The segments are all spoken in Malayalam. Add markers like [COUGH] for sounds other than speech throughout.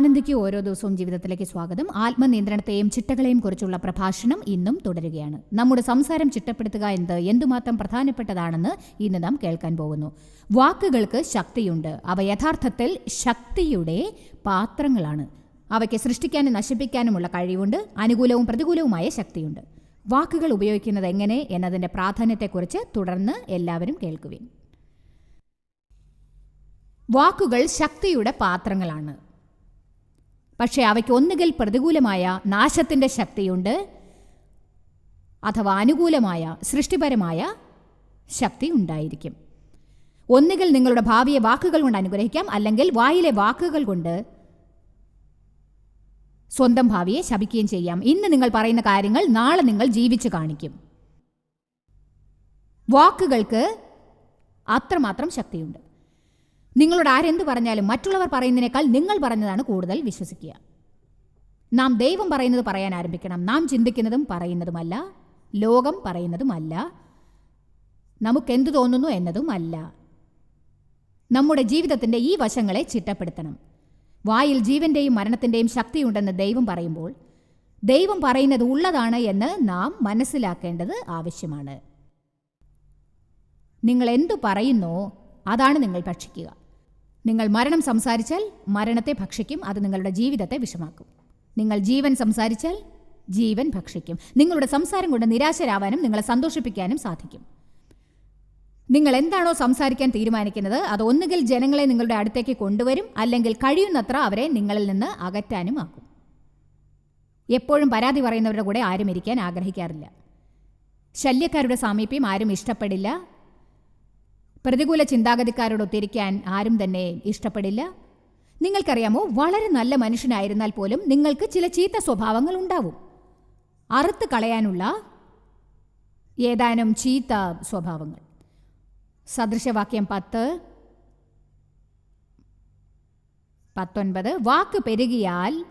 ആനന്ദിക്ക് ഓരോ ദിവസവും ജീവിതത്തിലേക്ക് സ്വാഗതം. ആത്മനിയന്ത്രണത്തെയും ചിട്ടകളെയും കുറിച്ചുള്ള പ്രഭാഷണം ഇന്നും തുടരുകയാണ്. നമ്മുടെ സംസാരം ചിട്ടപ്പെടുത്തുക എന്നത് എന്തുമാത്രം പ്രധാനപ്പെട്ടതാണെന്ന് ഇന്ന് നാം കേൾക്കാൻ പോകുന്നു. വാക്കുകൾക്ക് ശക്തിയുണ്ട്. അവ യഥാർത്ഥത്തിൽ ശക്തിയുടെ പാത്രങ്ങളാണ്. അവയ്ക്ക് സൃഷ്ടിക്കാനും നശിപ്പിക്കാനുമുള്ള കഴിവുണ്ട്. അനുകൂലവും പ്രതികൂലവുമായ ശക്തിയുണ്ട്. വാക്കുകൾ ഉപയോഗിക്കുന്നത് എങ്ങനെ എന്നതിന്റെ പ്രാധാന്യത്തെക്കുറിച്ച് തുടർന്ന് എല്ലാവരും കേൾക്കുവിൻ. വാക്കുകൾ ശക്തിയുടെ പാത്രങ്ങളാണ്. പക്ഷേ അവയ്ക്ക് ഒന്നുകിൽ പ്രതികൂലമായ നാശത്തിന്റെ ശക്തിയുണ്ട് അഥവാ അനുകൂലമായ സൃഷ്ടിപരമായ ശക്തി ഉണ്ടായിരിക്കും. ഒന്നുകിൽ നിങ്ങളുടെ ഭാവിയെ വാക്കുകൾ കൊണ്ട് അനുഗ്രഹിക്കാം അല്ലെങ്കിൽ വായിലെ വാക്കുകൾ കൊണ്ട് സ്വന്തം ഭാവിയെ ശപിക്കുകയും ചെയ്യാം. ഇന്ന് നിങ്ങൾ പറയുന്ന കാര്യങ്ങൾ നാളെ നിങ്ങൾ ജീവിച്ചു കാണിക്കും. വാക്കുകൾക്ക് അത്രമാത്രം ശക്തിയുണ്ട്. നിങ്ങളോട് ആരെന്ത് പറഞ്ഞാലും മറ്റുള്ളവർ പറയുന്നതിനേക്കാൾ നിങ്ങൾ പറഞ്ഞതാണ് കൂടുതൽ വിശ്വസിക്കുക. നാം ദൈവം പറയുന്നത് പറയാൻ ആരംഭിക്കണം. നാം ചിന്തിക്കുന്നതും പറയുന്നതുമല്ല. ലോകം പറയുന്നതുമല്ല. നമുക്കെന്തു തോന്നുന്നു എന്നതുമല്ല. നമ്മുടെ ജീവിതത്തിന്റെ ഈ വശങ്ങളെ ചിട്ടപ്പെടുത്തണം. വായിൽ ജീവന്റെയും മരണത്തിന്റെയും ശക്തിയുണ്ടെന്ന് ദൈവം പറയുമ്പോൾ ദൈവം പറയുന്നത് ഉള്ളതാണ് എന്ന് നാം മനസ്സിലാക്കേണ്ടത് ആവശ്യമാണ്. നിങ്ങൾ എന്തു പറയുന്നോ അതാണ് നിങ്ങൾ ഭക്ഷിക്കുക. നിങ്ങൾ മരണം സംസാരിച്ചാൽ മരണത്തെ ഭക്ഷിക്കും അത് നിങ്ങളുടെ ജീവിതത്തെ വിഷമാക്കും. നിങ്ങൾ ജീവൻ സംസാരിച്ചാൽ ജീവൻ ഭക്ഷിക്കും. നിങ്ങളുടെ സംസാരം കൊണ്ട് നിരാശരാവാനും നിങ്ങളെ സന്തോഷിപ്പിക്കാനും സാധിക്കും. നിങ്ങൾ എന്താണോ സംസാരിക്കാൻ തീരുമാനിക്കുന്നത് അത് ഒന്നുകിൽ ജനങ്ങളെ നിങ്ങളുടെ അടുത്തേക്ക് കൊണ്ടുവരും അല്ലെങ്കിൽ കഴിയുന്നത്ര അവരെ നിങ്ങളിൽ നിന്ന് അകറ്റാനും ആക്കും. എപ്പോഴും പരാതി പറയുന്നവരുടെ കൂടെ ആരും ഇരിക്കാൻ ആഗ്രഹിക്കാറില്ല. ശല്യക്കാരുടെ സാമീപ്യം ആരും ഇഷ്ടപ്പെടില്ല. പ്രതികൂല ചിന്താഗതിക്കാരോട് ഒത്തിരിക്കാൻ ആരും തന്നെ ഇഷ്ടപ്പെടില്ല. നിങ്ങൾക്കറിയാമോ വളരെ നല്ല മനുഷ്യനായിരുന്നാൽ പോലും നിങ്ങൾക്ക് ചില ചീത്ത സ്വഭാവങ്ങൾ ഉണ്ടാവും. അറുത്ത് കളയാനുള്ള ഏതാനും ചീത്ത സ്വഭാവങ്ങൾ. സദൃശവാക്യം പത്ത്. പത്തൊൻപത്. വാക്ക് പെരുകിയാൽ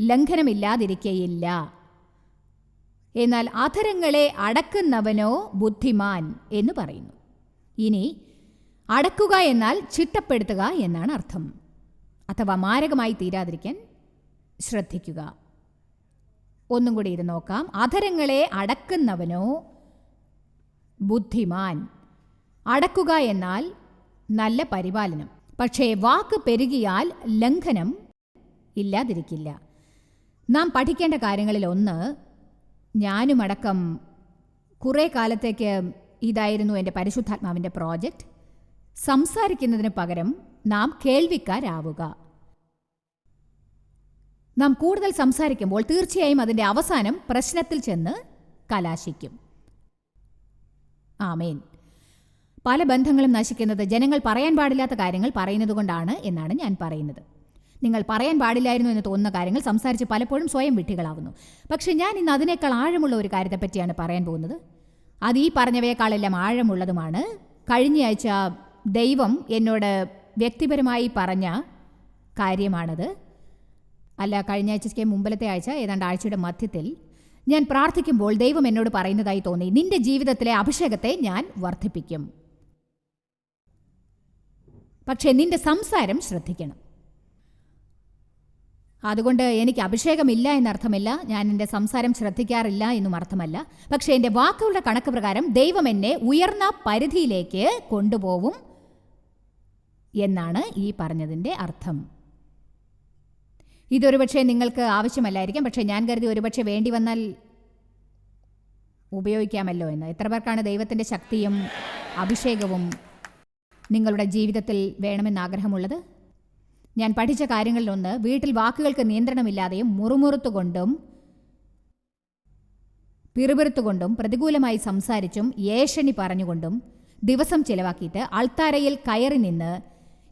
ലംഘനമില്ലാതിരിക്കയില്ല. എന്നാൽ അധരങ്ങളെ അടക്കുന്നവനോ ബുദ്ധിമാൻ എന്ന് പറയുന്നു. ഇനി അടക്കുക എന്നാൽ ചിട്ടപ്പെടുത്തുക എന്നാണ് അർത്ഥം. അഥവാ മാരകമായി തീരാതിരിക്കാൻ ശ്രദ്ധിക്കുക. ഒന്നും കൂടി ഇത് നോക്കാം. അധരങ്ങളെ അടക്കുന്നവനോ ബുദ്ധിമാൻ. അടക്കുക എന്നാൽ നല്ല പരിപാലനം. പക്ഷേ വാക്ക് പെരുകിയാൽ ലംഘനം ഇല്ലാതിരിക്കില്ല. നാം പഠിക്കേണ്ട കാര്യങ്ങളിൽ ഒന്ന് ഞാനുമടക്കം കുറേ കാലത്തേക്ക് ഇതായിരുന്നു എന്റെ പരിശുദ്ധാത്മാവിന്റെ പ്രോജക്റ്റ്. സംസാരിക്കുന്നതിന് പകരം നാം കേൾവിക്കാരാവുക. നാം കൂടുതൽ സംസാരിക്കുമ്പോൾ തീർച്ചയായും അതിന്റെ അവസാനം പ്രശ്നത്തിൽ ചെന്ന് കലാശിക്കും. ആമേൻ. പല ബന്ധങ്ങളും നശിക്കുന്നത് ജനങ്ങൾ പറയാൻ പാടില്ലാത്ത കാര്യങ്ങൾ പറയുന്നത് കൊണ്ടാണ് എന്നാണ് ഞാൻ പറയുന്നത്. നിങ്ങൾ പറയാൻ പാടില്ലായിരുന്നു എന്ന് തോന്നുന്ന കാര്യങ്ങൾ സംസാരിച്ച് പലപ്പോഴും സ്വയം വിട്ടികളാവുന്നു പക്ഷേ ഞാൻ ഇന്ന് അതിനേക്കാൾ ആഴമുള്ള ഒരു കാര്യത്തെപ്പറ്റിയാണ് പറയാൻ പോകുന്നത്. അത് ഈ പറഞ്ഞവയേക്കാളെല്ലാം ആഴമുള്ളതുമാണ്. കഴിഞ്ഞയാഴ്ച ദൈവം എന്നോട് വ്യക്തിപരമായി പറഞ്ഞ കാര്യമാണത്. അല്ല കഴിഞ്ഞ ആഴ്ചയ്ക്ക് മുമ്പിലത്തെ ആഴ്ച ഏതാണ്ട് ആഴ്ചയുടെ മധ്യത്തിൽ ഞാൻ പ്രാർത്ഥിക്കുമ്പോൾ ദൈവം എന്നോട് പറയുന്നതായി തോന്നി നിന്റെ ജീവിതത്തിലെ അഭിഷേകത്തെ ഞാൻ വർദ്ധിപ്പിക്കും. പക്ഷേ നിന്റെ സംസാരം ശ്രദ്ധിക്കണം. അതുകൊണ്ട് എനിക്ക് അഭിഷേകമില്ല എന്നർത്ഥമില്ല. ഞാൻ എന്റെ സംസാരം ശ്രദ്ധിക്കാറില്ല എന്നും അർത്ഥമല്ല. പക്ഷേ എന്റെ വാക്കുകളുടെ കണക്ക് പ്രകാരം ദൈവം എന്നെ ഉയർന്ന പരിധിയിലേക്ക് കൊണ്ടുപോവും എന്നാണ് ഈ പറഞ്ഞതിന്റെ അർത്ഥം. ഇതൊരുപക്ഷെ നിങ്ങൾക്ക് ആവശ്യമല്ലായിരിക്കും. പക്ഷേ ഞാൻ കരുതി ഒരുപക്ഷെ വേണ്ടി വന്നാൽ ഉപയോഗിക്കാമല്ലോ എന്ന്. എത്ര പേർക്കാണ് ദൈവത്തിന്റെ ശക്തിയും അഭിഷേകവും നിങ്ങളുടെ ജീവിതത്തിൽ വേണമെന്ന് ആഗ്രഹമുള്ളത്? ഞാൻ പഠിച്ച കാര്യങ്ങളിലൊന്ന് വീട്ടിൽ വാക്കുകൾക്ക് നിയന്ത്രണമില്ലാതെയും മുറുമുറുത്തുകൊണ്ടും പിറുപിറുത്തുകൊണ്ടും പ്രതികൂലമായി സംസാരിച്ചും ഏഷണി പറഞ്ഞുകൊണ്ടും ദിവസം ചിലവാക്കിയിട്ട് അൾത്താരയിൽ കയറി നിന്ന്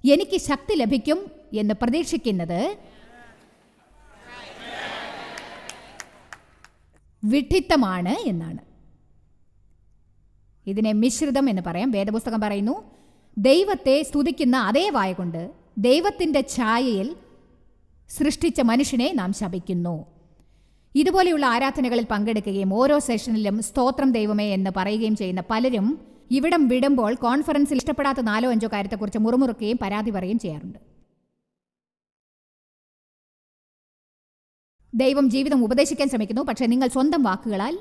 എനിക്ക് ശക്തി ലഭിക്കും എന്ന് പ്രതീക്ഷിക്കുന്നത് വിഡ്ഢിത്തമാണ് എന്നാണ്. ഇതിനെ മിശ്രിതം എന്ന് പറയാം. വേദപുസ്തകം പറയുന്നു ദൈവത്തെ സ്തുതിക്കുന്ന അതേ വായ കൊണ്ട് ദൈവത്തിന്റെ ഛായയിൽ സൃഷ്ടിച്ച മനുഷ്യനെ നാം ശപിക്കുന്നു. ഇതുപോലെയുള്ള ആരാധനകളിൽ പങ്കെടുക്കുകയും ഓരോ സെഷനിലും സ്തോത്രം ദൈവമേ എന്ന് പറയുകയും ചെയ്യുന്ന പലരും ഇവിടം വിടുമ്പോൾ കോൺഫറൻസിൽ ഇഷ്ടപ്പെടാത്ത നാലോ അഞ്ചോ കാര്യത്തെക്കുറിച്ച് മുറുമുറുക്കുകയും പരാതി പറയുകയും ചെയ്യാറുണ്ട്. ദൈവം ജീവിതം ഉപദേശിക്കാൻ ശ്രമിക്കുന്നു പക്ഷേ നിങ്ങൾ സ്വന്തം വാക്കുകളാൽ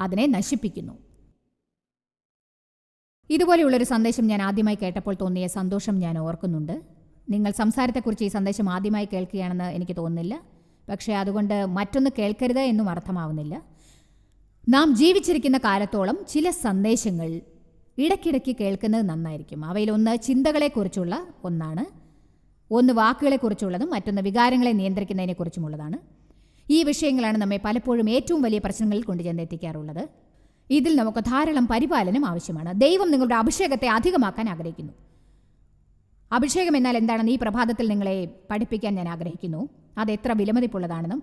അതിനെ നശിപ്പിക്കുന്നു. ഇതുപോലെയുള്ളൊരു സന്ദേശം ഞാൻ ആദ്യമായി കേട്ടപ്പോൾ തോന്നിയ സന്തോഷം ഞാൻ ഓർക്കുന്നുണ്ട്. നിങ്ങൾ സംസാരത്തെക്കുറിച്ച് ഈ സന്ദേശം ആദ്യമായി കേൾക്കുകയാണെന്ന് എനിക്ക് തോന്നുന്നില്ല. പക്ഷേ അതുകൊണ്ട് മറ്റൊന്ന് കേൾക്കരുത് എന്നും അർത്ഥമാവുന്നില്ല. നാം ജീവിച്ചിരിക്കുന്ന കാലത്തോളം ചില സന്ദേശങ്ങൾ ഇടയ്ക്കിടയ്ക്ക് കേൾക്കുന്നത് നന്നായിരിക്കും. അവയിലൊന്ന് ചിന്തകളെക്കുറിച്ചുള്ള ഒന്നാണ്. ഒന്ന് വാക്കുകളെക്കുറിച്ചുള്ളതും മറ്റൊന്ന് വികാരങ്ങളെ നിയന്ത്രിക്കുന്നതിനെക്കുറിച്ചുമുള്ളതാണ്. ഈ വിഷയങ്ങളാണ് നമ്മെ പലപ്പോഴും ഏറ്റവും വലിയ പ്രശ്നങ്ങളിൽ കൊണ്ടുചെന്നെത്തിക്കാറുള്ളത്. ഇതിൽ നമുക്ക് ധാരാളം പരിപാലനം ആവശ്യമാണ്. ദൈവം നിങ്ങളുടെ അഭിഷേകത്തെ അധികമാക്കാൻ ആഗ്രഹിക്കുന്നു. അഭിഷേകം എന്നാൽ എന്താണെന്ന് ഈ പ്രഭാതത്തിൽ നിങ്ങളെ പഠിപ്പിക്കാൻ ഞാൻ ആഗ്രഹിക്കുന്നു. അത് എത്ര വിലമതിപ്പുള്ളതാണെന്നും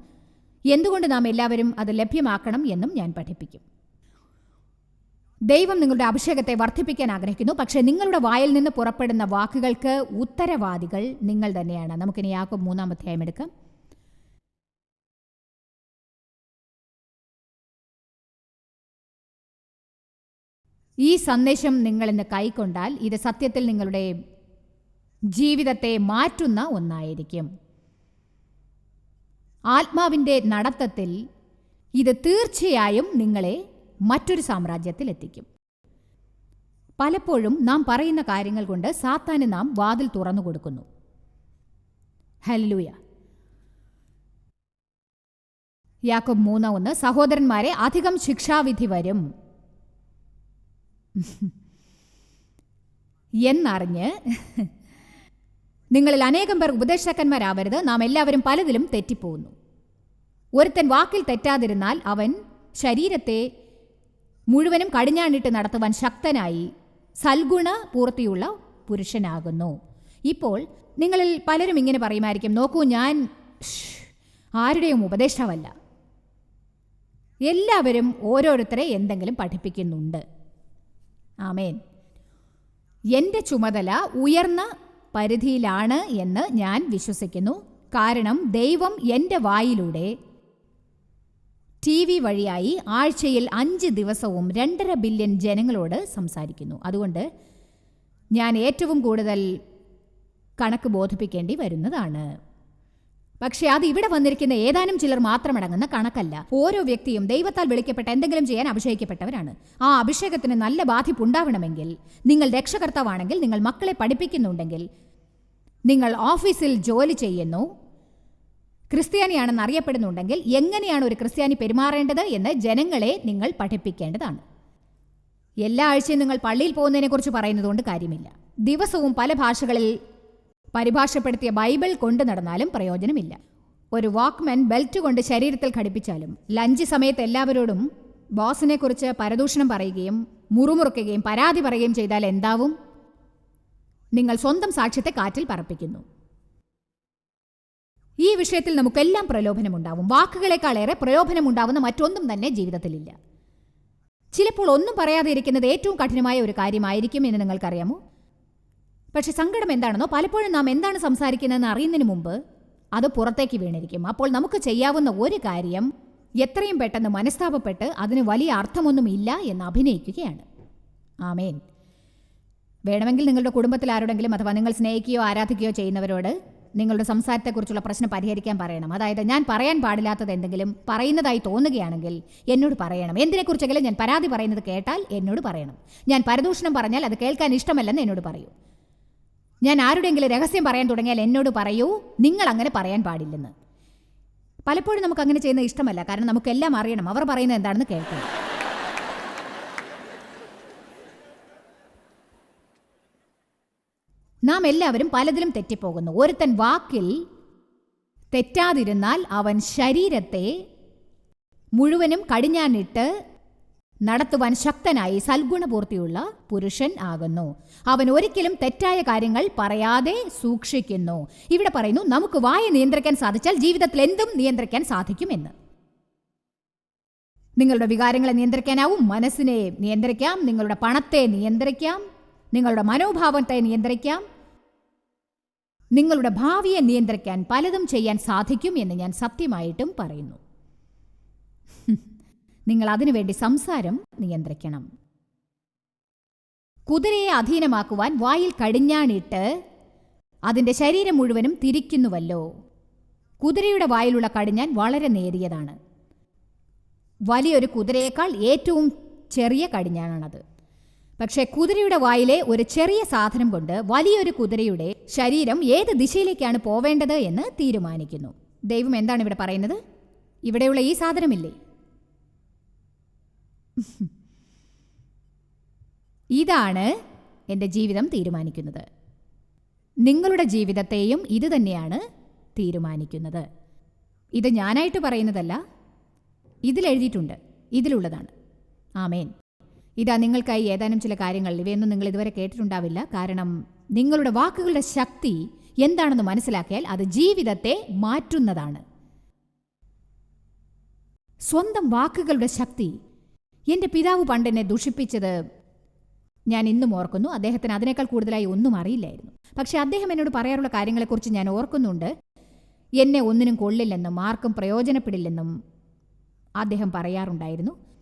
എന്തുകൊണ്ട് നാം എല്ലാവരും അത് ലഭ്യമാക്കണം എന്നും ഞാൻ പഠിപ്പിക്കും. ദൈവം നിങ്ങളുടെ അഭിഷേകത്തെ വർദ്ധിപ്പിക്കാൻ ആഗ്രഹിക്കുന്നു. പക്ഷേ നിങ്ങളുടെ വായിൽ നിന്ന് പുറപ്പെടുന്ന വാക്കുകൾക്ക് ഉത്തരവാദികൾ നിങ്ങൾ തന്നെയാണ്. നമുക്കിനി യാക്കോബ് മൂന്നാം അധ്യായം എടുക്കാം. ഈ സന്ദേശം നിങ്ങൾ ഇന്ന് കൈക്കൊണ്ടാൽ ഇത് സത്യത്തിൽ നിങ്ങളുടെ ജീവിതത്തെ മാറ്റുന്ന ഒന്നായിരിക്കും. ആത്മാവിന്റെ നടത്തത്തിൽ ഇത് തീർച്ചയായും നിങ്ങളെ മറ്റൊരു സാമ്രാജ്യത്തിൽ എത്തിക്കും. പലപ്പോഴും നാം പറയുന്ന കാര്യങ്ങൾ കൊണ്ട് സാത്താന് നാം വാതിൽ തുറന്നു കൊടുക്കുന്നു. ഹലൂയ യാക്കോബ് മൂന്ന് ഒന്ന് സഹോദരന്മാരെ അധികം ശിക്ഷാവിധി വരും. [LAUGHS] എന്നറിഞ്ഞ് നിങ്ങളിൽ അനേകം പേർ ഉപദേശകന്മാരാവരുത്. നാം എല്ലാവരും പലതിലും തെറ്റിപ്പോകുന്നു. ഒരുത്തൻ വാക്കിൽ തെറ്റാതിരുന്നാൽ അവൻ ശരീരത്തെ മുഴുവനും കടിഞ്ഞാണിട്ട് നടത്തുവാൻ ശക്തനായി സൽഗുണ പൂർത്തിയുള്ള പുരുഷനാകുന്നു. ഇപ്പോൾ നിങ്ങളിൽ പലരും ഇങ്ങനെ പറയുമായിരിക്കും നോക്കൂ ഞാൻ ആരുടെയും ഉപദേഷ്ടാവല്ല. എല്ലാവരും ഓരോരുത്തരെ എന്തെങ്കിലും പഠിപ്പിക്കുന്നുണ്ട്. ആമേൻ. എന്റെ ചുമതല ഉയർന്ന പരിധിയിലാണ് എന്ന് ഞാൻ വിശ്വസിക്കുന്നു. കാരണം ദൈവം എന്റെ വായിലൂടെ ടി വി വഴിയായി ആഴ്ചയിൽ അഞ്ച് ദിവസവും രണ്ടര ബില്യൺ ജനങ്ങളോട് സംസാരിക്കുന്നു. അതുകൊണ്ട് ഞാൻ ഏറ്റവും കൂടുതൽ കണക്ക് ബോധിപ്പിക്കേണ്ടി വരുന്നതാണ്. പക്ഷേ അത് ഇവിടെ വന്നിരിക്കുന്ന ഏതാനും ചിലർ മാത്രമടങ്ങുന്ന കണക്കല്ല. ഓരോ വ്യക്തിയും ദൈവത്താൽ വിളിക്കപ്പെട്ട എന്തെങ്കിലും ചെയ്യാൻ അഭിഷേകിക്കപ്പെട്ടവരാണ്. ആ അഭിഷേകത്തിന് നല്ല ബാധിപ്പുണ്ടാവണമെങ്കിൽ നിങ്ങൾ രക്ഷകർത്താവാണെങ്കിൽ നിങ്ങൾ മക്കളെ പഠിപ്പിക്കുന്നുണ്ടെങ്കിൽ നിങ്ങൾ ഓഫീസിൽ ജോലി ചെയ്യുന്നു. ക്രിസ്ത്യാനിയാണെന്ന് അറിയപ്പെടുന്നുണ്ടെങ്കിൽ എങ്ങനെയാണ് ഒരു ക്രിസ്ത്യാനി പെരുമാറേണ്ടത് എന്ന് ജനങ്ങളെ നിങ്ങൾ പഠിപ്പിക്കേണ്ടതാണ്. എല്ലാ ആഴ്ചയും നിങ്ങൾ പള്ളിയിൽ പോകുന്നതിനെക്കുറിച്ച് പറയുന്നതുകൊണ്ട് കാര്യമില്ല. ദിവസവും പല ഭാഷകളിൽ പരിഭാഷപ്പെടുത്തിയ ബൈബിൾ കൊണ്ടു നടന്നാലും പ്രയോജനമില്ല. ഒരു വാക്ക്മാൻ ബെൽറ്റ് കൊണ്ട് ശരീരത്തിൽ ഘടിപ്പിച്ചാലും ലഞ്ച് സമയത്ത് എല്ലാവരോടും ബോസിനെക്കുറിച്ച് പരദൂഷണം പറയുകയും മുറുമുറുക്കുകയും പരാതി പറയുകയും ചെയ്താൽ എന്താവും? നിങ്ങൾ സ്വന്തം സാക്ഷ്യത്തെ കാറ്റിൽ പറപ്പിക്കുന്നു. ഈ വിഷയത്തിൽ നമുക്കെല്ലാം പ്രലോഭനമുണ്ടാവും. വാക്കുകളെക്കാളേറെ പ്രലോഭനമുണ്ടാവുന്ന മറ്റൊന്നും തന്നെ ജീവിതത്തിലില്ല. ചിലപ്പോൾ ഒന്നും പറയാതെ ഇരിക്കുന്നത് ഏറ്റവും കഠിനമായ ഒരു കാര്യമായിരിക്കും എന്ന് നിങ്ങൾക്കറിയാമോ? പക്ഷെ സങ്കടം എന്താണെന്നോ പലപ്പോഴും നാം എന്താണ് സംസാരിക്കുന്നതെന്ന് അറിയുന്നതിന് മുമ്പ് അത് പുറത്തേക്ക് വീണിരിക്കും. അപ്പോൾ നമുക്ക് ചെയ്യാവുന്ന ഒരു കാര്യം എത്രയും പെട്ടെന്ന് മനസ്താപപ്പെട്ട് അതിന് വലിയ അർത്ഥമൊന്നും ഇല്ല എന്ന് അഭിനയിക്കുകയാണ്. ആമേൻ. വേണമെങ്കിൽ നിങ്ങളുടെ കുടുംബത്തിൽ ആരോടെങ്കിലും അഥവാ നിങ്ങൾ സ്നേഹിക്കുകയോ ആരാധിക്കുകയോ ചെയ്യുന്നവരോട് നിങ്ങളുടെ സംസാരത്തെക്കുറിച്ചുള്ള പ്രശ്നം പരിഹരിക്കാൻ പറയണം. അതായത് ഞാൻ പറയാൻ പാടില്ലാത്തത് എന്തെങ്കിലും പറയുന്നതായി തോന്നുകയാണെങ്കിൽ എന്നോട് പറയണം. എന്തിനെക്കുറിച്ചെങ്കിലും ഞാൻ പരാതി പറയുന്നത് കേട്ടാൽ എന്നോട് പറയണം. ഞാൻ പരദൂഷണം പറഞ്ഞാൽ അത് കേൾക്കാൻ ഇഷ്ടമല്ലെന്ന് എന്നോട് പറയൂ. ഞാൻ ആരുടെയെങ്കിലും രഹസ്യം പറയാൻ തുടങ്ങിയാൽ എന്നോട് പറയൂ. നിങ്ങൾ അങ്ങനെ പറയാൻ പാടില്ലെന്ന്. പലപ്പോഴും നമുക്ക് അങ്ങനെ ചെയ്യുന്നത് ഇഷ്ടമല്ല. കാരണം നമുക്കെല്ലാം അറിയണം. അവർ പറയുന്നത് എന്താണെന്ന് കേൾക്കണം. നാം എല്ലാവരും പലതിലും തെറ്റിപ്പോകുന്നു. ഒരുത്തൻ വാക്കിൽ തെറ്റാതിരുന്നാൽ അവൻ ശരീരത്തെ മുഴുവനും കടിഞ്ഞാനിട്ട് നടത്തുവാൻ ശക്തനായി സൽഗുണപൂർത്തിയുള്ള പുരുഷൻ ആകുന്നു. അവൻ ഒരിക്കലും തെറ്റായ കാര്യങ്ങൾ പറയാതെ സൂക്ഷിക്കുന്നു. ഇവിടെ പറയുന്നു നമുക്ക് വായ നിയന്ത്രിക്കാൻ സാധിച്ചാൽ ജീവിതത്തിൽ എന്തും നിയന്ത്രിക്കാൻ സാധിക്കുമെന്ന്. നിങ്ങളുടെ വികാരങ്ങളെ നിയന്ത്രിക്കാനാവും മനസ്സിനെ നിയന്ത്രിക്കാം നിങ്ങളുടെ പണത്തെ നിയന്ത്രിക്കാം നിങ്ങളുടെ മനോഭാവത്തെ നിയന്ത്രിക്കാം നിങ്ങളുടെ ഭാവിയെ നിയന്ത്രിക്കാൻ പലതും ചെയ്യാൻ സാധിക്കും എന്ന് ഞാൻ സത്യമായിട്ടും പറയുന്നു. [LAUGHS] നിങ്ങൾ അതിനുവേണ്ടി സംസാരം നിയന്ത്രിക്കണം. കുതിരയെ അധീനമാക്കുവാൻ വായിൽ കടിഞ്ഞാണിട്ട് അതിന്റെ ശരീരം മുഴുവനും തിരിക്കുന്നുവല്ലോ. കുതിരയുടെ വായിലുള്ള കടിഞ്ഞാൻ വളരെ നേരിയതാണ്. വലിയൊരു കുതിരയേക്കാൾ ഏറ്റവും ചെറിയ കടിഞ്ഞാണത്. പക്ഷേ കുതിരയുടെ വായിലെ ഒരു ചെറിയ സാധനം കൊണ്ട് വലിയൊരു കുതിരയുടെ ശരീരം ഏത് ദിശയിലേക്കാണ് പോവേണ്ടത് എന്ന് തീരുമാനിക്കുന്നു. ദൈവം എന്താണ് ഇവിടെ പറയുന്നത്? ഇവിടെയുള്ള ഈ സാധനമില്ലേ? ഇതാണ് എന്റെ ജീവിതം തീരുമാനിക്കുന്നത്. നിങ്ങളുടെ ജീവിതത്തെയും ഇത് തന്നെയാണ് തീരുമാനിക്കുന്നത്. ഇത് ഞാനായിട്ട് പറയുന്നതല്ല. ഇതിലെഴുതിയിട്ടുണ്ട്. ഇതിലുള്ളതാണ്. ആമേൻ. ഇതാ നിങ്ങൾക്കായി ഏതാനും ചില കാര്യങ്ങൾ. ഇവയൊന്നും നിങ്ങൾ ഇതുവരെ കേട്ടിട്ടുണ്ടാവില്ല. കാരണം നിങ്ങളുടെ വാക്കുകളുടെ ശക്തി എന്താണെന്ന് മനസ്സിലാക്കിയാൽ അത് ജീവിതത്തെ മാറ്റുന്നതാണ്. സ്വന്തം വാക്കുകളുടെ ശക്തി. എന്റെ പിതാവ് പണ്ട് എന്നെ ദുഷിപ്പിച്ചത് ഞാൻ ഇന്നും ഓർക്കുന്നു. അദ്ദേഹത്തിന് അതിനേക്കാൾ കൂടുതലായി ഒന്നും അറിയില്ലായിരുന്നു. പക്ഷേ അദ്ദേഹം എന്നോട് പറയാറുള്ള കാര്യങ്ങളെക്കുറിച്ച് ഞാൻ ഓർക്കുന്നുണ്ട്. എന്നെ ഒന്നിനും കൊള്ളില്ലെന്നും ആർക്കും പ്രയോജനപ്പെടില്ലെന്നും അദ്ദേഹം പറയാറുണ്ടായിരുന്നു.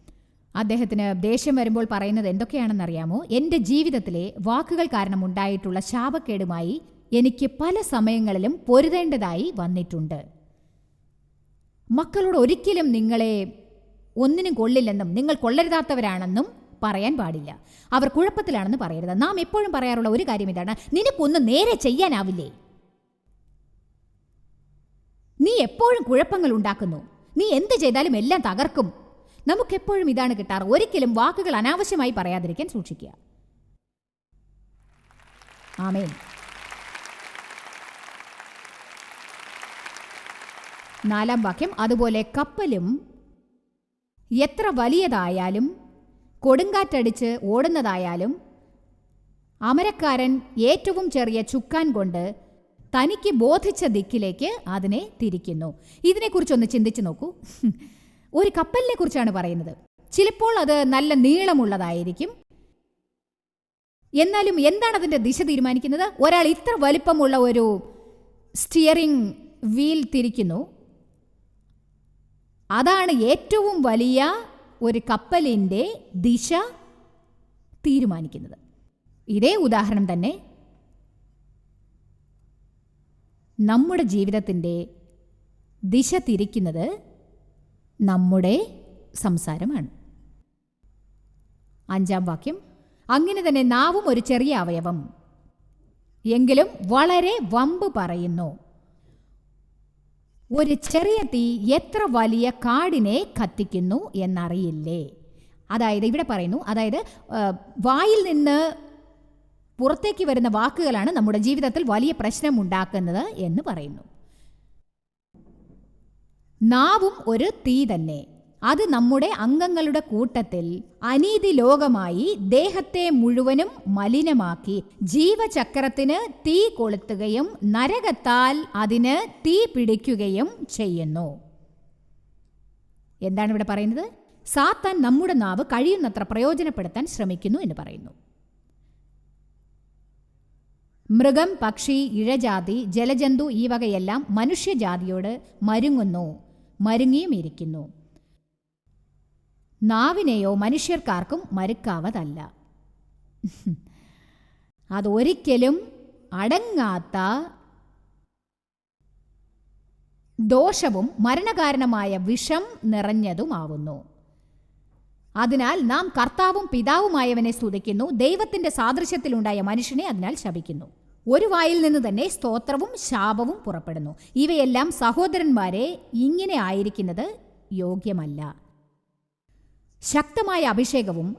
അദ്ദേഹത്തിന് ദേഷ്യം വരുമ്പോൾ പറയുന്നത് എന്തൊക്കെയാണെന്നറിയാമോ? എന്റെ ജീവിതത്തിലെ വാക്കുകൾ കാരണം ഉണ്ടായിട്ടുള്ള ശാപക്കേടുമായി എനിക്ക് പല സമയങ്ങളിലും പൊരുതേണ്ടതായി വന്നിട്ടുണ്ട്. മക്കളോട് ഒരിക്കലും നിങ്ങളെ ഒന്നിനും കൊള്ളില്ലെന്നും നിങ്ങൾ കൊള്ളരുതാത്തവരാണെന്നും പറയാൻ പാടില്ല. അവർ കുഴപ്പത്തിലാണെന്ന് പറയരുത്. നാം എപ്പോഴും പറയാറുള്ള ഒരു കാര്യം ഇതാണ്. നിനക്കൊന്നും നേരെ ചെയ്യാനാവില്ലേ? നീ എപ്പോഴും കുഴപ്പങ്ങൾ ഉണ്ടാക്കുന്നു. നീ എന്ത് ചെയ്താലും എല്ലാം തകർക്കും. നമുക്കെപ്പോഴും ഇതാണ് കിട്ടാറ്. ഒരിക്കലും വാക്കുകൾ അനാവശ്യമായി പറയാതിരിക്കാൻ സൂക്ഷിക്കുക. ആമേൻ. നാലാം വാക്യം അതുപോലെ കപ്പലും എത്ര വലിയതായാലും കൊടുങ്കാറ്റടിച്ച് ഓടുന്നതായാലും അമരക്കാരൻ ഏറ്റവും ചെറിയ ചുക്കാൻ കൊണ്ട് തനിക്ക് ബോധിച്ച ദിക്കിലേക്ക് അതിനെ തിരിക്കുന്നു. ഇതിനെക്കുറിച്ചൊന്ന് ചിന്തിച്ചു നോക്കൂ. ഒരു കപ്പലിനെ കുറിച്ചാണ് പറയുന്നത്. ചിലപ്പോൾ അത് നല്ല നീളമുള്ളതായിരിക്കും. എന്നാലും എന്താണ് അതിന്റെ ദിശ തീരുമാനിക്കുന്നത്? ഒരാൾ ഇത്ര വലിപ്പമുള്ള ഒരു സ്റ്റിയറിംഗ് വീൽ തിരിക്കുന്നു. അതാണ് ഏറ്റവും വലിയ ഒരു കപ്പലിന്റെ ദിശ തീരുമാനിക്കുന്നത്. ഇതേ ഉദാഹരണം തന്നെ നമ്മുടെ ജീവിതത്തിന്റെ ദിശ തിരിക്കുന്നത് നമ്മുടെ സംസാരമാണ്. അഞ്ചാം വാക്യം അങ്ങനെ തന്നെ നാവും ഒരു ചെറിയ അവയവം. എങ്കിലും വളരെ വമ്പ് പറയുന്നു. ഒരു ചെറിയ തീ എത്ര വലിയ കാടിനെ കത്തിക്കുന്നു എന്നറിയില്ലേ? അതായത് ഇവിടെ പറയുന്നു അതായത് വായിൽ നിന്ന് പുറത്തേക്ക് വരുന്ന വാക്കുകളാണ് നമ്മുടെ ജീവിതത്തിൽ വലിയ പ്രശ്നം ഉണ്ടാക്കുന്നത് എന്ന് പറയുന്നു. നാവും ഒരു തീ തന്നെ. അത് നമ്മുടെ അംഗങ്ങളുടെ കൂട്ടത്തിൽ അനീതി ലോകമായി ദേഹത്തെ മുഴുവനും മലിനമാക്കി ജീവചക്രത്തിന് തീ കൊളുത്തുകയും നരകത്താൽ അതിന് തീ പിടിക്കുകയും ചെയ്യുന്നു. എന്താണ് ഇവിടെ പറയുന്നത്? സാത്താൻ നമ്മുടെ നാവ് കഴിയുന്നത്ര പ്രയോജനപ്പെടുത്താൻ ശ്രമിക്കുന്നു എന്ന് പറയുന്നു. മൃഗം പക്ഷി ഇഴജാതി ജലജന്തു ഈ വകയെല്ലാം മനുഷ്യജാതിയോട് മരുങ്ങുന്നു. മരുങ്ങിയും ഇരിക്കുന്നു നാവിനെയോ മനുഷ്യർക്കാർക്കും മരുക്കാവതല്ല. അതൊരിക്കലും അടങ്ങാത്ത ദോഷവും മരണകാരണമായ വിഷം നിറഞ്ഞതുമാവുന്നു. അതിനാൽ നാം കർത്താവും പിതാവുമായവനെ സ്തുതിക്കുന്നു. ദൈവത്തിന്റെ സാദൃശ്യത്തിലുണ്ടായ മനുഷ്യനെ അതിനാൽ ശപിക്കുന്നു. ഒരു വായിൽ നിന്ന് തന്നെ സ്തോത്രവും ശാപവും പുറപ്പെടുന്നു. ഇവയെല്ലാം സഹോദരന്മാരെ ഇങ്ങനെ ആയിരിക്കുന്നത് യോഗ്യമല്ല. ശക്തമായ അഭിഷേകവും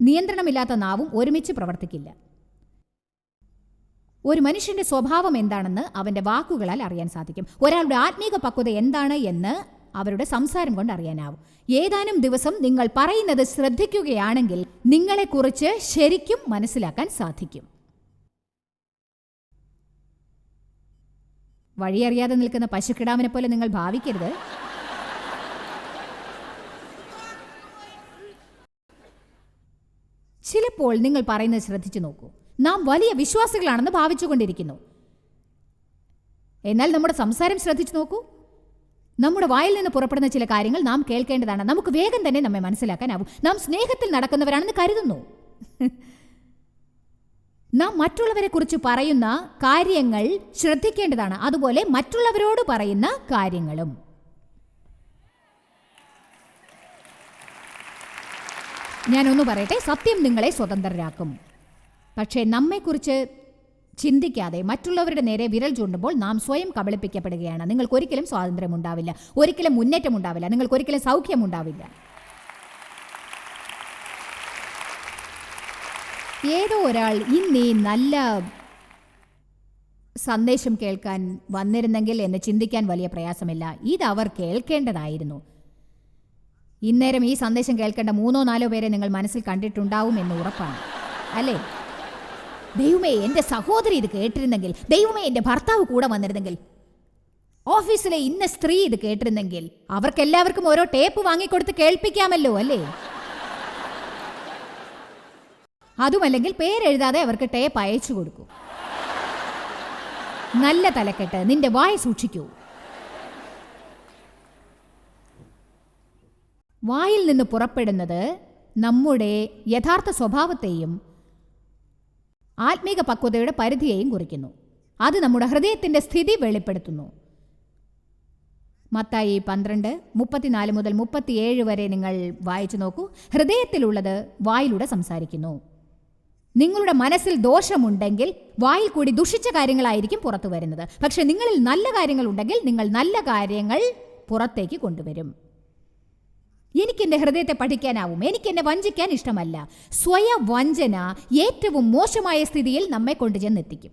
നിയന്ത്രണമില്ലാത്ത നാവും ഒരുമിച്ച് പ്രവർത്തിക്കില്ല. ഒരു മനുഷ്യന്റെ സ്വഭാവം എന്താണെന്ന് അവന്റെ വാക്കുകളാൽ അറിയാൻ സാധിക്കും. ഒരാളുടെ ആത്മീക പക്വത എന്താണ് എന്ന് അവരുടെ സംസാരം കൊണ്ട് അറിയാനാവും. ഏതാനും ദിവസം നിങ്ങൾ പറയുന്നത് ശ്രദ്ധിക്കുകയാണെങ്കിൽ നിങ്ങളെക്കുറിച്ച് ശരിക്കും മനസ്സിലാക്കാൻ സാധിക്കും. വഴിയറിയാതെ നിൽക്കുന്ന പശുക്കിടാവിനെ പോലെ നിങ്ങൾ ഭാവിക്കരുത്. ചിലപ്പോൾ നിങ്ങൾ പറയുന്നത് ശ്രദ്ധിച്ചു നോക്കൂ. നാം വലിയ വിശ്വാസികളാണെന്ന് ഭാവിച്ചുകൊണ്ടിരിക്കുന്നു. എന്നാൽ നമ്മുടെ സംസാരം ശ്രദ്ധിച്ചു നോക്കൂ. നമ്മുടെ വായിൽ നിന്ന് പുറപ്പെടുന്ന ചില കാര്യങ്ങൾ നാം കേൾക്കേണ്ടതാണ്. നമുക്ക് വേഗം തന്നെ നമ്മെ മനസ്സിലാക്കാനാവും. നാം സ്നേഹത്തിൽ നടക്കുന്നവരാണെന്ന് കരുതുന്നു. നാം മറ്റുള്ളവരെ കുറിച്ച് പറയുന്ന കാര്യങ്ങൾ ശ്രദ്ധിക്കേണ്ടതാണ്. അതുപോലെ മറ്റുള്ളവരോട് പറയുന്ന കാര്യങ്ങളും. ഞാനൊന്ന് പറയട്ടെ സത്യം നിങ്ങളെ സ്വതന്ത്രരാക്കും. പക്ഷേ നമ്മെക്കുറിച്ച് ചിന്തിക്കാതെ മറ്റുള്ളവരുടെ നേരെ വിരൽ ചൂണ്ടുമ്പോൾ നാം സ്വയം കബളിപ്പിക്കപ്പെടുകയാണ്. നിങ്ങൾക്ക് ഒരിക്കലും സ്വാതന്ത്ര്യം ഉണ്ടാവില്ല ഒരിക്കലും മുന്നേറ്റം ഉണ്ടാവില്ല നിങ്ങൾക്ക് ഒരിക്കലും സൗഖ്യം ഉണ്ടാവില്ല ഏതോ ഒരാൾ ഇന്ന് നല്ല സന്ദേശം കേൾക്കാൻ വന്നിരുന്നെങ്കിൽ എന്ന് ചിന്തിക്കാൻ വലിയ പ്രയാസമില്ല. ഇത് അവർ കേൾക്കേണ്ടതായിരുന്നു. ഇന്നേരം ഈ സന്ദേശം കേൾക്കേണ്ട മൂന്നോ നാലോ പേരെ നിങ്ങൾ മനസ്സിൽ കണ്ടിട്ടുണ്ടാവും എന്ന് ഉറപ്പാണ്. അല്ലേ? ദൈവമേ എന്റെ സഹോദരി ഇത് കേട്ടിരുന്നെങ്കിൽ ദൈവമേ എന്റെ ഭർത്താവ് കൂടെ വന്നിരുന്നെങ്കിൽ ഓഫീസിലെ ഇന്ന സ്ത്രീ ഇത് കേട്ടിരുന്നെങ്കിൽ അവർക്കെല്ലാവർക്കും ഓരോ ടേപ്പ് വാങ്ങിക്കൊടുത്ത് കേൾപ്പിക്കാമല്ലോ അല്ലേ? അതുമല്ലെങ്കിൽ പേരെഴുതാതെ അവർക്ക് ടേപ്പ് അയച്ചു കൊടുക്കൂ. നല്ല തലക്കെട്ട് നിന്റെ വായ സൂക്ഷിക്കൂ. വായിൽ നിന്ന് പുറപ്പെടുന്നത് നമ്മുടെ യഥാർത്ഥ സ്വഭാവത്തെയും ആത്മീക പക്വതയുടെ പരിധിയെയും കുറിക്കുന്നു. അത് നമ്മുടെ ഹൃദയത്തിന്റെ സ്ഥിതി വെളിപ്പെടുത്തുന്നു. മത്തായി പന്ത്രണ്ട് മുപ്പത്തിനാല് മുതൽ മുപ്പത്തിയേഴ് വരെ നിങ്ങൾ വായിച്ചു നോക്കൂ. ഹൃദയത്തിലുള്ളത് വായിലൂടെ സംസാരിക്കുന്നു. നിങ്ങളുടെ മനസ്സിൽ ദോഷമുണ്ടെങ്കിൽ വായിൽ കൂടി ദുഷിച്ച കാര്യങ്ങളായിരിക്കും പുറത്തു വരുന്നത്. പക്ഷെ നിങ്ങളിൽ നല്ല കാര്യങ്ങൾ ഉണ്ടെങ്കിൽ നിങ്ങൾ നല്ല കാര്യങ്ങൾ പുറത്തേക്ക് കൊണ്ടുവരും. എനിക്ക് എന്റെ ഹൃദയത്തെ പഠിക്കാനാവും. എനിക്ക് എന്നെ വഞ്ചിക്കാൻ ഇഷ്ടമല്ല. സ്വയ വഞ്ചന ഏറ്റവും മോശമായ സ്ഥിതിയിൽ നമ്മെ കൊണ്ടു കൊണ്ടുചെന്നെത്തിക്കും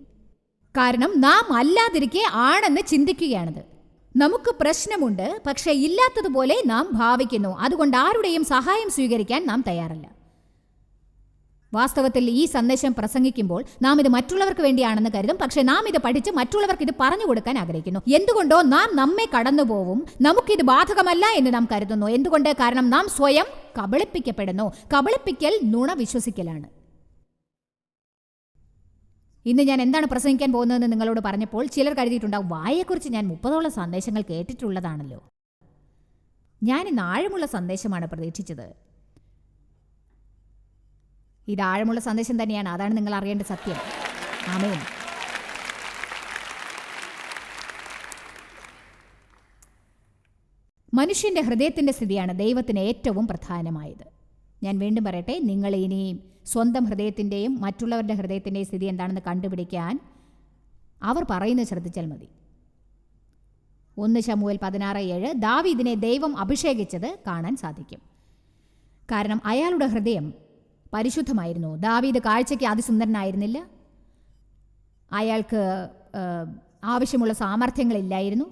കാരണം നാം അല്ലാതിരിക്കെ ആണെന്ന് ചിന്തിക്കുകയാണത്. നമുക്ക് പ്രശ്നമുണ്ട് പക്ഷേ ഇല്ലാത്തതുപോലെ നാം ഭാവിക്കുന്നു. അതുകൊണ്ട് ആരുടെയും സഹായം സ്വീകരിക്കാൻ നാം തയ്യാറല്ല. വാസ്തവത്തിൽ ഈ സന്ദേശം പ്രസംഗിക്കുമ്പോൾ നാം ഇത് മറ്റുള്ളവർക്ക് വേണ്ടിയാണെന്ന് കരുതും. പക്ഷെ നാം ഇത് പഠിച്ച് മറ്റുള്ളവർക്ക് ഇത് പറഞ്ഞു കൊടുക്കാൻ ആഗ്രഹിക്കുന്നു. എന്തുകൊണ്ടോ നാം നമ്മെ കടന്നുപോവും. നമുക്കിത് ബാധകമല്ല എന്ന് നാം കരുതുന്നു. എന്തുകൊണ്ട്? കാരണം നാം സ്വയം കബളിപ്പിക്കപ്പെടുന്നു. കബളിപ്പിക്കൽ നുണ വിശ്വസിക്കലാണ്. ഇന്ന് ഞാൻ എന്താണ് പ്രസംഗിക്കാൻ പോകുന്നതെന്ന് നിങ്ങളോട് പറഞ്ഞപ്പോൾ ചിലർ കരുതിയിട്ടുണ്ടാവും വായയെക്കുറിച്ച് ഞാൻ മുപ്പതോളം സന്ദേശങ്ങൾ കേട്ടിട്ടുള്ളതാണല്ലോ. ഞാൻ ഇന്ന് ആഴമുള്ള സന്ദേശമാണ് പ്രതീക്ഷിച്ചത്. ഇത് ആഴമുള്ള സന്ദേശം തന്നെയാണ്. അതാണ് നിങ്ങൾ അറിയേണ്ട സത്യം. ആമേൻ. മനുഷ്യന്റെ ഹൃദയത്തിന്റെ സ്ഥിതിയാണ് ദൈവത്തിന് ഏറ്റവും പ്രധാനമായത്. ഞാൻ വീണ്ടും പറയട്ടെ നിങ്ങൾ ഇനിയും സ്വന്തം ഹൃദയത്തിന്റെയും മറ്റുള്ളവരുടെ ഹൃദയത്തിന്റെയും സ്ഥിതി എന്താണെന്ന് കണ്ടുപിടിക്കാൻ അവർ പറയുന്നത് ശ്രദ്ധിച്ചാൽ മതി. ഒന്ന് ശമുവൽ പതിനാറ് ഏഴ് ദാവീദിനെ ദൈവം അഭിഷേകിച്ചത് കാണാൻ സാധിക്കും. കാരണം അയാളുടെ ഹൃദയം പരിശുദ്ധമായിരുന്നു. ദാവീദ് കാഴ്ചയ്ക്ക് അതിസുന്ദരനായിരുന്നില്ല. അയാൾക്ക് ആവശ്യമുള്ള സാമർഥ്യങ്ങളില്ലായിരുന്നു.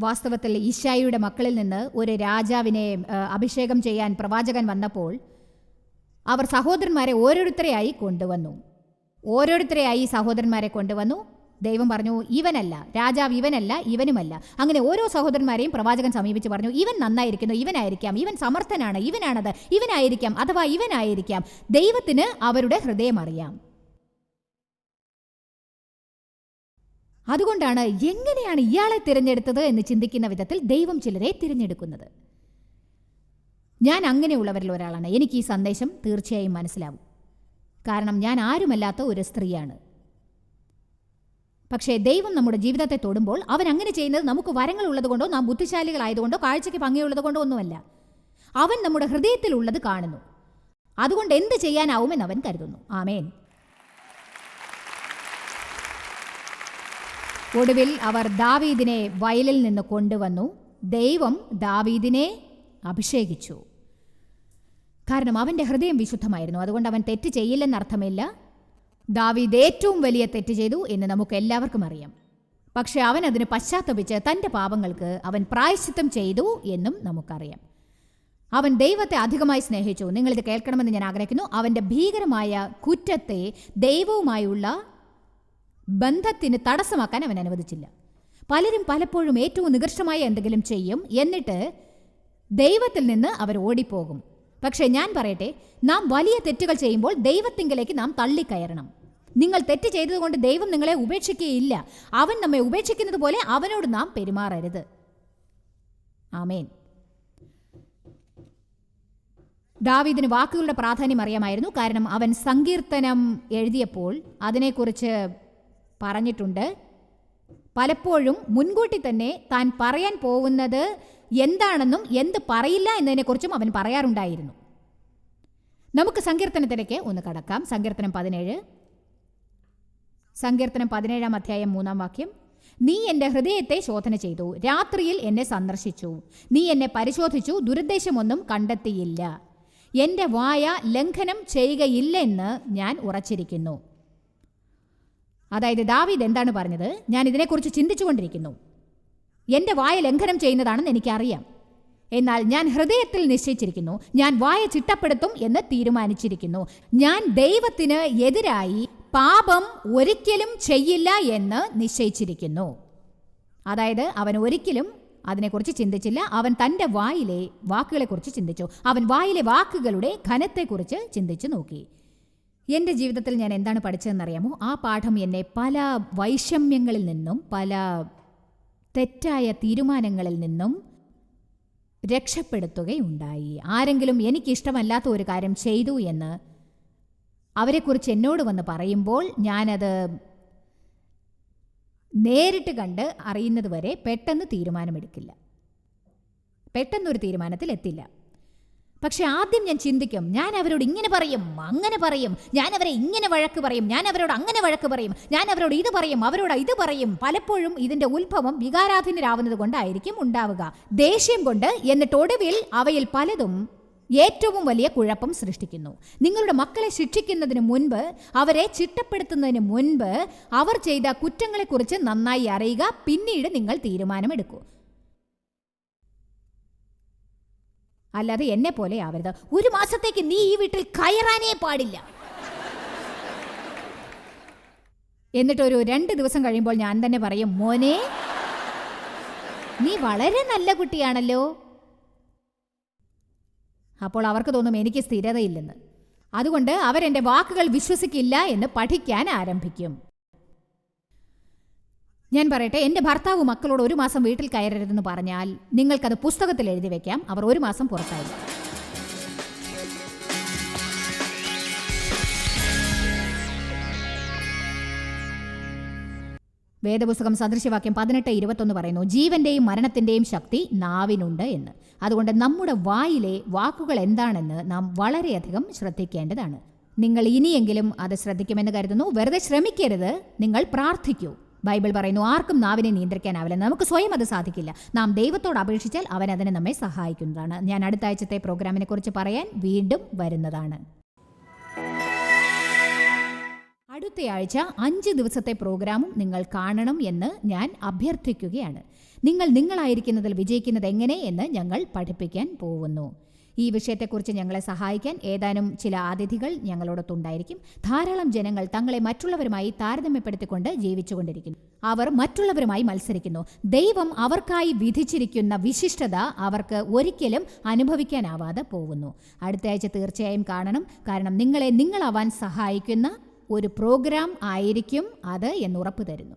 വാസ്തവത്തിൽ ഈശായിയുടെ മക്കളിൽ നിന്ന് ഒരു രാജാവിനെ അഭിഷേകം ചെയ്യാൻ പ്രവാചകൻ വന്നപ്പോൾ അവർ സഹോദരന്മാരെ ഓരോരുത്തരെയായി കൊണ്ടുവന്നു. ഓരോരുത്തരെയായി സഹോദരന്മാരെ കൊണ്ടുവന്നു. ദൈവം പറഞ്ഞു ഇവനല്ല രാജാവ് ഇവനല്ല ഇവനുമല്ല. അങ്ങനെ ഓരോ സഹോദരന്മാരെയും പ്രവാചകൻ സമീപിച്ച് പറഞ്ഞു ഇവൻ നന്നായിരിക്കുന്നു ഇവനായിരിക്കാം ഇവൻ സമർത്ഥനാണ് ഇവനാണത് ഇവനായിരിക്കാം അഥവാ ഇവനായിരിക്കാം ദൈവത്തിന് അവരുടെ ഹൃദയം അറിയാം. അതുകൊണ്ടാണ് എങ്ങനെയാണ് ഇയാളെ തിരഞ്ഞെടുത്തത് എന്ന് ചിന്തിക്കുന്ന വിധത്തിൽ ദൈവം ചിലരെ തിരഞ്ഞെടുക്കുന്നത്. ഞാൻ അങ്ങനെയുള്ളവരിൽ ഒരാളാണ്. എനിക്ക് ഈ സന്ദേശം തീർച്ചയായും മനസ്സിലാവും. കാരണം ഞാൻ ആരുമല്ലാത്ത ഒരു സ്ത്രീയാണ്. പക്ഷേ ദൈവം നമ്മുടെ ജീവിതത്തെ തൊടുമ്പോൾ അവൻ അങ്ങനെ ചെയ്യുന്നത് നമുക്ക് വരങ്ങൾ ഉള്ളതുകൊണ്ടോ നാം ബുദ്ധിശാലികളായതുകൊണ്ടോ കാഴ്ചയ്ക്ക് ഭംഗിയുള്ളത് കൊണ്ടോ ഒന്നുമല്ല. അവൻ നമ്മുടെ ഹൃദയത്തിലുള്ളത് കാണുന്നു. അതുകൊണ്ട് എന്ത് ചെയ്യാനാവുമെന്ന് അവൻ കരുതുന്നു. ആമേൻ. ഒടുവിൽ അവർ ദാവീദിനെ വയലിൽ നിന്ന് കൊണ്ടുവന്നു. ദൈവം ദാവീദിനെ അഭിഷേകിച്ചു. കാരണം അവന്റെ ഹൃദയം വിശുദ്ധമായിരുന്നു. അതുകൊണ്ട് അവൻ തെറ്റ് ചെയ്യില്ലെന്നർത്ഥമില്ല. ദാവീദ് ഏറ്റവും വലിയ തെറ്റ് ചെയ്തു എന്ന് നമുക്ക് എല്ലാവർക്കും അറിയാം. പക്ഷെ അവൻ അതിന് പശ്ചാത്തപിച്ച് തന്റെ പാപങ്ങൾക്ക് അവൻ പ്രായശ്ചിത്തം ചെയ്തു എന്നും നമുക്കറിയാം. അവൻ ദൈവത്തെ അധികമായി സ്നേഹിച്ചു. നിങ്ങളിത് കേൾക്കണമെന്ന് ഞാൻ ആഗ്രഹിക്കുന്നു. അവന്റെ ഭീകരമായ കുറ്റത്തെ ദൈവവുമായുള്ള ബന്ധത്തിന് തടസ്സമാക്കാൻ അവൻ അനുവദിച്ചില്ല. പലരും പലപ്പോഴും ഏറ്റവും നികർഷമായ എന്തെങ്കിലും ചെയ്യും എന്നിട്ട് ദൈവത്തിൽ നിന്ന് അവർ ഓടിപ്പോകും. പക്ഷേ ഞാൻ പറയട്ടെ നാം വലിയ തെറ്റുകൾ ചെയ്യുമ്പോൾ ദൈവത്തിങ്കിലേക്ക് നാം തള്ളിക്കയറണം. നിങ്ങൾ തെറ്റ് ചെയ്തതുകൊണ്ട് ദൈവം നിങ്ങളെ ഉപേക്ഷിക്കുകയില്ല. അവൻ നമ്മെ ഉപേക്ഷിക്കുന്നത് പോലെ അവനോട് നാം പെരുമാറരുത്. ആമേൻ. ദാവീദിന് വാക്കുകളുടെ പ്രാധാന്യം അറിയാമായിരുന്നു. കാരണം അവൻ സങ്കീർത്തനം എഴുതിയപ്പോൾ അതിനെക്കുറിച്ച് പറഞ്ഞിട്ടുണ്ട്. പലപ്പോഴും മുൻകൂട്ടി തന്നെ താൻ പറയാൻ പോകുന്നത് എന്താണെന്നും എന്ത് പറയില്ല എന്നതിനെക്കുറിച്ചും അവൻ പറയാറുണ്ടായിരുന്നു. നമുക്ക് സങ്കീർത്തനത്തിലേക്ക് ഒന്ന് കടക്കാം. സങ്കീർത്തനം പതിനേഴ്. സങ്കീർത്തനം പതിനേഴാം അധ്യായം മൂന്നാം വാക്യം. നീ എന്റെ ഹൃദയത്തെ ശോധന ചെയ്തു രാത്രിയിൽ എന്നെ സന്ദർശിച്ചു. നീ എന്നെ പരിശോധിച്ചു ദുരുദ്ദേശമൊന്നും കണ്ടെത്തിയില്ല. എന്റെ വായ ലംഘനം ചെയ്യുകയില്ലെന്ന് ഞാൻ ഉറച്ചിരിക്കുന്നു. അതായത് ദാവീദ് എന്താണ് പറഞ്ഞത്? ഞാൻ ഇതിനെക്കുറിച്ച് ചിന്തിച്ചുകൊണ്ടിരിക്കുന്നു. എന്റെ വായ ലംഘനം ചെയ്യുന്നതാണെന്ന് എനിക്കറിയാം. എന്നാൽ ഞാൻ ഹൃദയത്തിൽ നിശ്ചയിച്ചിരിക്കുന്നു ഞാൻ വായ ചിട്ടപ്പെടുത്തും എന്ന് തീരുമാനിച്ചിരിക്കുന്നു. ഞാൻ ദൈവത്തിന് എതിരായി പാപം ഒരിക്കലും ചെയ്യില്ല എന്ന് നിശ്ചയിച്ചിരിക്കുന്നു. അതായത് അവൻ ഒരിക്കലും അതിനെക്കുറിച്ച് ചിന്തിച്ചില്ല. അവൻ തന്റെ വായിലെ വാക്കുകളെക്കുറിച്ച് ചിന്തിച്ചു. അവൻ വായിലെ വാക്കുകളുടെ ഘനത്തെക്കുറിച്ച് ചിന്തിച്ചു നോക്കി. എന്റെ ജീവിതത്തിൽ ഞാൻ എന്താണ് പഠിച്ചതെന്നറിയാമോ? ആ പാഠം എന്നെ പല വൈഷമ്യങ്ങളിൽ നിന്നും പല തെറ്റായ തീരുമാനങ്ങളിൽ നിന്നും രക്ഷപ്പെടുത്തുകയുണ്ടായി. ആരെങ്കിലും എനിക്കിഷ്ടമല്ലാത്ത ഒരു കാര്യം ചെയ്തു എന്ന് അവരെക്കുറിച്ച് എന്നോട് വന്ന് പറയുമ്പോൾ ഞാനത് നേരിട്ട് കണ്ട് അറിയുന്നത് വരെ പെട്ടെന്ന് തീരുമാനമെടുക്കില്ല. പെട്ടെന്നൊരു തീരുമാനത്തിൽ എത്തില്ല പക്ഷെ ആദ്യം ഞാൻ ചിന്തിക്കും ഞാൻ അവരോട് ഇങ്ങനെ പറയും അങ്ങനെ പറയും ഞാൻ അവരെ ഇങ്ങനെ വഴക്ക് പറയും ഞാൻ അവരോട് അങ്ങനെ വഴക്ക് പറയും ഞാൻ അവരോട് ഇത് പറയും അവരോട് ഇത് പറയും. പലപ്പോഴും ഇതിന്റെ ഉത്ഭവം വികാരാധീനരാവുന്നത് കൊണ്ടായിരിക്കും ഉണ്ടാവുക. ദേഷ്യം കൊണ്ട് എന്നിട്ട് ഒടുവിൽ അവയിൽ പലതും ഏറ്റവും വലിയ കുഴപ്പം സൃഷ്ടിക്കുന്നു. നിങ്ങളുടെ മക്കളെ ശിക്ഷിക്കുന്നതിന് മുൻപ് അവരെ ചിട്ടപ്പെടുത്തുന്നതിന് മുൻപ് അവർ ചെയ്ത കുറ്റങ്ങളെക്കുറിച്ച് നന്നായി അറിയുക പിന്നീട് നിങ്ങൾ തീരുമാനമെടുക്കൂ. അല്ലാതെ എന്നെ പോലെ ആവരുത്. ഒരു മാസത്തേക്ക് നീ ഈ വീട്ടിൽ കയറാനേ പാടില്ല. എന്നിട്ട് ഒരു രണ്ട് ദിവസം കഴിയുമ്പോൾ ഞാൻ തന്നെ പറയും മോനെ നീ വളരെ നല്ല കുട്ടിയാണല്ലോ. അപ്പോൾ അവർക്ക് തോന്നും എനിക്ക് സ്ഥിരതയില്ലെന്ന്. അതുകൊണ്ട് അവരെന്റെ വാക്കുകൾ വിശ്വസിക്കില്ല എന്ന് പഠിക്കാൻ ആരംഭിക്കും. ഞാൻ പറയട്ടെ എന്റെ ഭർത്താവ് മക്കളോട് ഒരു മാസം വീട്ടിൽ കയറരുതെന്ന് പറഞ്ഞാൽ നിങ്ങൾക്കത് പുസ്തകത്തിൽ എഴുതി വെക്കാം. അവർ ഒരു മാസം പുറത്തായി. വേദപുസ്തകം സദൃശ്യവാക്യം പതിനെട്ട് ഇരുപത്തൊന്ന് പറയുന്നു ജീവന്റെയും മരണത്തിന്റെയും ശക്തി നാവിനുണ്ട് എന്ന്. അതുകൊണ്ട് നമ്മുടെ വായിലെ വാക്കുകൾ എന്താണെന്ന് നാം വളരെയധികം ശ്രദ്ധിക്കേണ്ടതാണ്. നിങ്ങൾ ഇനിയെങ്കിലും അത് ശ്രദ്ധിക്കുമെന്ന് കരുതുന്നു വെറുതെ ശ്രമിക്കരുത് നിങ്ങൾ പ്രാർത്ഥിക്കൂ. ബൈബിൾ പറയുന്നു ആർക്കും നാവിനെ നിയന്ത്രിക്കാനാവില്ല. നമുക്ക് സ്വയം അത് സാധിക്കില്ല. നാം ദൈവത്തോട് അപേക്ഷിച്ചാൽ അവൻ അതിനെ നമ്മെ സഹായിക്കുന്നതാണ്. ഞാൻ അടുത്ത ആഴ്ചത്തെ പ്രോഗ്രാമിനെ കുറിച്ച് പറയാൻ വീണ്ടും വരുന്നതാണ്. അടുത്തയാഴ്ച അഞ്ച് ദിവസത്തെ പ്രോഗ്രാമും നിങ്ങൾ കാണണം എന്ന് ഞാൻ അഭ്യർത്ഥിക്കുകയാണ്. നിങ്ങൾ നിങ്ങളായിരിക്കുന്നതിൽ വിജയിക്കുന്നത് എങ്ങനെ എന്ന് ഞങ്ങൾ പഠിപ്പിക്കാൻ പോകുന്നു. ഈ വിഷയത്തെക്കുറിച്ച് ഞങ്ങളെ സഹായിക്കാൻ ഏതാനും ചില അതിഥികൾ ഞങ്ങളോടൊത്തുണ്ടായിരിക്കും. ധാരാളം ജനങ്ങൾ തങ്ങളെ മറ്റുള്ളവരുമായി താരതമ്യപ്പെടുത്തിക്കൊണ്ട് ജീവിച്ചുകൊണ്ടിരിക്കുന്നു. അവർ മറ്റുള്ളവരുമായി മത്സരിക്കുന്നു. ദൈവം അവർക്കായി വിധിച്ചിരിക്കുന്ന വിശിഷ്ടത അവർക്ക് ഒരിക്കലും അനുഭവിക്കാനാവാതെ പോകുന്നു. അടുത്ത ആഴ്ച തീർച്ചയായും കാണണം. കാരണം നിങ്ങളെ നിങ്ങളാവാൻ സഹായിക്കുന്ന ഒരു പ്രോഗ്രാം ആയിരിക്കും അത് എന്ന് ഉറപ്പ് തരുന്നു.